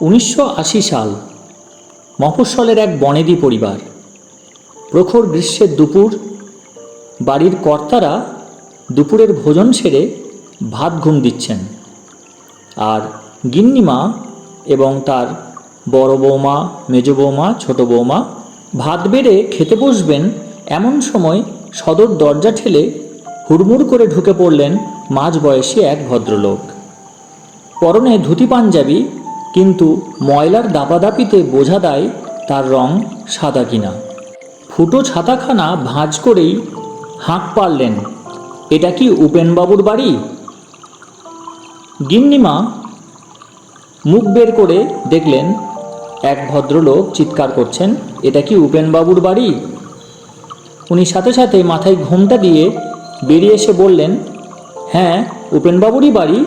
উনিশশো আশি সাল, মফস্বলের এক বনেদি পরিবার, প্রখর গ্রীষ্মের দুপুর, বাড়ির কর্তারা দুপুরের ভোজন সেরে ভাত ঘুম দিচ্ছেন। আর গিন্নিমা এবং তার বড় বৌমা, মেজ বৌমা, ছোট বৌমা ভাত বেড়ে খেতে বসবেন এমন সময় সদর দরজা ঠেলে হুড়মুড় করে ঢুকে পড়লেন মাঝ বয়সী এক ভদ্রলোক। পরনে ধুতি পাঞ্জাবি কিন্তু ময়লার দাপাদাপিতে বোঝা দেয় তার রং সাদা কিনা। ফুটো ছাতাখানা ভাঁজ করেই হাঁক পারলেন এটা কি উপেনবাবুর বাড়ি? গিন্নিমা মুখ বের করে দেখলেন, এক ভদ্রলোক চিৎকার করছেন, এটা কি উপেনবাবুর বাড়ি? উনি সাথে সাথে মাথায় ঘুমটা দিয়ে বেরিয়ে এসে বললেন হ্যাঁ উপেনবাবুরই বাড়ি,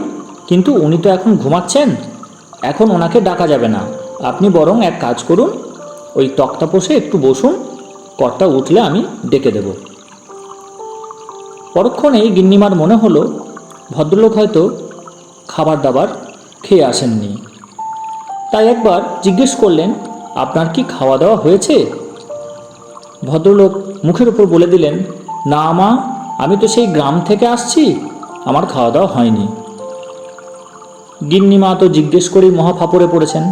কিন্তু উনি তো এখন ঘুমাচ্ছেন? এখন ওনাকে ডাকা যাবে না। আপনি বরং এক কাজ করুন, ওই তক্তা পোষে একটু বসুন কর্তা উঠলে আমি ডেকে দেব। পরক্ষণেই গিন্নিমার মনে হলো, ভদ্রলোক হয়তো খাবার দাবার খেয়ে আসেননি। তাই একবার জিজ্ঞেস করলেন, আপনার কি খাওয়া দাওয়া হয়েছে? ভদ্রলোক মুখের উপর বলে দিলেন, না মা, আমি তো সেই গ্রাম থেকে আসছি, আমার খাওয়া দাওয়া হয়নি। গিন্নিমা তো জিজ্ঞেস করেই মহা ফাপড়ে পড়েছেন।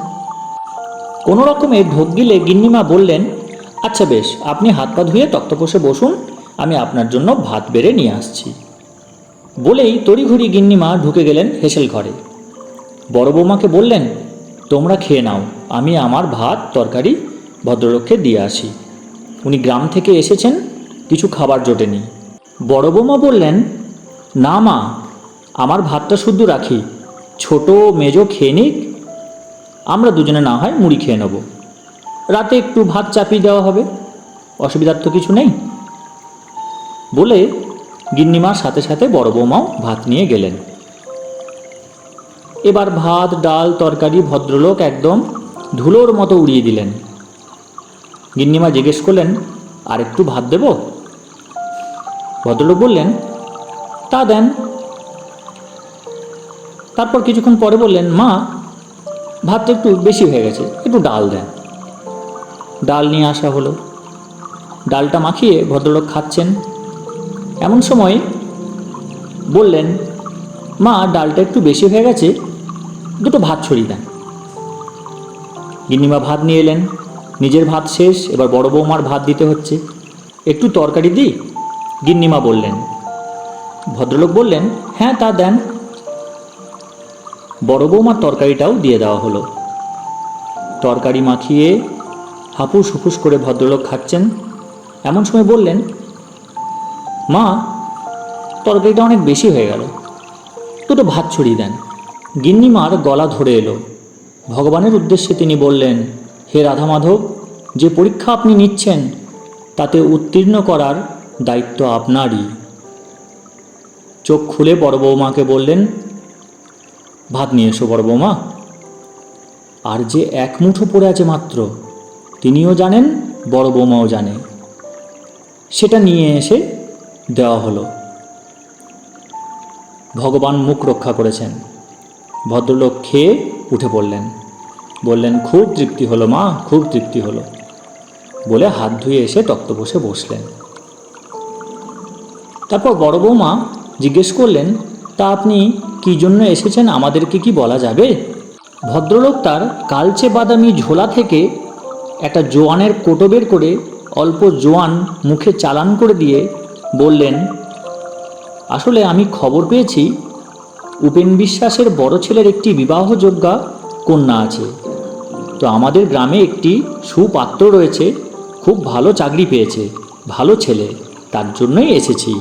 কোনো রকমে ঢোক গিলে গিন্নিমা বললেন আচ্ছা বেশ, আপনি হাত পা ধুয়ে তক্তপোষে বসুন, আমি আপনার জন্য ভাত বেড়ে নিয়ে আসছি। বলেই তড়িঘড়ি গিন্নিমা ঢুকে গেলেন হেসেল ঘরে। বড় বৌমাকে বললেন, তোমরা খেয়ে নাও, আমি আমার ভাত, তরকারি ভদ্রলোককে দিয়ে আসি। উনি গ্রাম থেকে এসেছেন, কিছু খাবার জোটেনি। বড় বৌমা বললেন, না মা, আমার ভাতটা শুদ্ধ রাখি ছোট মেজো খেয়ে নিক, আমরা দুজনে না হয় মুড়ি খেয়ে নেব। রাতে একটু ভাত চাপিয়ে দেওয়া হবে, অসুবিধার তো কিছু নেই। বলে গিন্নিমার সাথে সাথে বড় বৌমাও ভাত নিয়ে গেলেন। এবার ভাত, ডাল, তরকারি ভদ্রলোক একদম ধুলোর মতো উড়িয়ে দিলেন। গিন্নিমা জিজ্ঞেস করলেন, আর একটু ভাত দেব? ভদ্রলোক বললেন, তা দেন। তারপর কিছুক্ষণ পরে বললেন, মা ভাতটা একটু বেশি হয়ে গেছে, একটু ডাল দেন। ডাল নিয়ে আসা হলো। ডালটা মাখিয়ে ভদ্রলোক খাচ্ছেন। এমন সময় বললেন, মা, ডালটা একটু বেশি হয়ে গেছে, দুটো ভাত ছড়িয়ে দেন। গিন্নিমা ভাত নিয়ে এলেন। নিজের ভাত শেষ, এবার বড় বৌমার ভাত দিতে হচ্ছে। একটু তরকারি দিই? গিন্নিমা বললেন। ভদ্রলোক বললেন হ্যাঁ তা দেন। বড় বৌমার তরকারিটাও দিয়ে দেওয়া হলো। তরকারি মাখিয়ে হাপুস হুপুস করে ভদ্রলোক খাচ্ছেন। এমন সময় বললেন, মা, তরকারিটা অনেক বেশি হয়ে গেল। দুটো ভাত ছড়িয়ে দেন। গিন্নিমার গলা ধরে এলো। ভগবানের উদ্দেশ্যে তিনি বললেন, হে রাধা মাধব যে পরীক্ষা আপনি নিচ্ছেন, তাতে উত্তীর্ণ করার দায়িত্ব আপনারই। চোখ খুলে বড় বৌমাকে বললেন ভাত নিয়ে এসো বড় বৌমা। আর যে এক মুঠো পড়ে আছে মাত্র, তিনিও জানেন, বড় বৌমাও জানে। সেটা নিয়ে এসে দেওয়া হলো। ভগবান মুখ রক্ষা করেছেন। ভদ্রলোক খেয়ে উঠে পড়লেন। বললেন, খুব তৃপ্তি হলো মা, খুব তৃপ্তি হলো। বলে হাত ধুয়ে এসে তক্ত বসে বসলেন। তারপর বড় বৌমা জিজ্ঞেস করলেন, তা আপনি কি জন্য এসেছেন? আমাদেরকে কি বলা যাবে? ভদ্রলোক তার কালচে বাদামি ঝোলা থেকে একটা জোয়ানের কোটো বের করে অল্প জোয়ান মুখে চালান করে দিয়ে বললেন, আসলে আমি খবর পেয়েছি, উপেন বিশ্বাসের বড় ছেলের একটি বিবাহযোগ্যা কন্যা আছে। তো আমাদের গ্রামে একটি সুপাত্র রয়েছে, খুব ভালো চাকরি পেয়েছে, ভালো ছেলে, তার জন্যই এসেছি।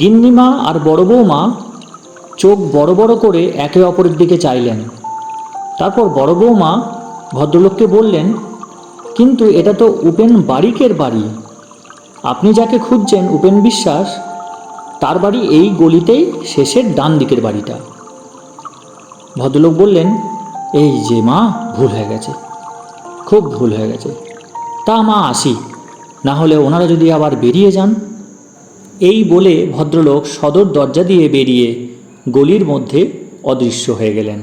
গিন্নিমা আর বড় বৌমা চোখ বড় বড় করে একে অপরের দিকে চাইলেন। তারপর বড় বৌমা ভদ্রলোককে বললেন, কিন্তু এটা তো উপেন বারিকের বাড়ি। আপনি যাকে খুঁজছেন, উপেন বিশ্বাস, তার বাড়ি এই গলিতেই শেষের ডান দিকের বাড়িটা। ভদ্রলোক বললেন, এই যে মা, ভুল হয়ে গেছে। খুব ভুল হয়ে গেছে। তা মা আসি, না হলে ওনারা যদি আবার বেরিয়ে যান। এই বলে ভদ্রলোক সদর দরজা দিয়ে বেরিয়ে গলির মধ্যে অদৃশ্য হয়ে গেলেন।